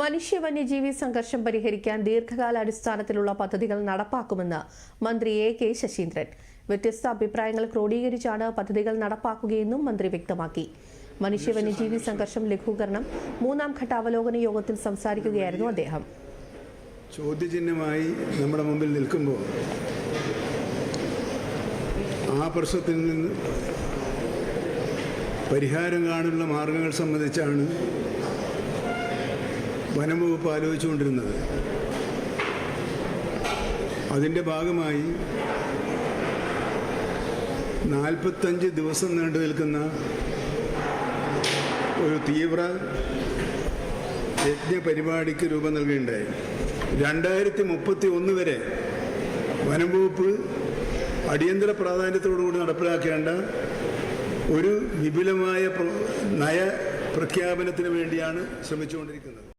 മനുഷ്യ വന്യജീവി സംഘർഷം പരിഹരിക്കാൻ ദീർഘകാലാടിസ്ഥാനത്തിലുള്ള പദ്ധതികൾ നടപ്പാക്കുമെന്ന് മന്ത്രി എ കെ ശശീന്ദ്രൻ. വ്യത്യസ്ത അഭിപ്രായങ്ങൾ ക്രോഡീകരിച്ചാണ് പദ്ധതികൾ നടപ്പാക്കുകയെന്നും മന്ത്രി വ്യക്തമാക്കി. മനുഷ്യ വന്യജീവി സംഘർഷം ലഘൂകരണം മൂന്നാം ഘട്ട അവലോകന യോഗത്തിൽ സംസാരിക്കുകയായിരുന്നു അദ്ദേഹം. ചോദ്യചിഹ്നമായി നമ്മുടെ മുമ്പിൽ നിൽക്കുമ്പോൾ ആ പ്രശ്നത്തിൽ നിന്ന് പരിഹാരം കാണുന്ന മാർഗങ്ങൾ സംബന്ധിച്ചാണ് വനം വകുപ്പ് ആലോചിച്ചുകൊണ്ടിരുന്നത്. അതിന്റെ ഭാഗമായി നാൽപ്പത്തഞ്ച് ദിവസം നീണ്ടു നിൽക്കുന്ന ഒരു തീവ്ര യജ്ഞ പരിപാടിക്ക് രൂപം നൽകുകയുണ്ടായി. രണ്ടായിരത്തി മുപ്പത്തി ഒന്ന് വരെ വനം വകുപ്പ് അടിയന്തര പ്രാധാന്യത്തോടുകൂടി നടപ്പിലാക്കേണ്ട ഒരു വിപുലമായ നയ പ്രഖ്യാപനത്തിന് വേണ്ടിയാണ് ശ്രമിച്ചുകൊണ്ടിരിക്കുന്നത്.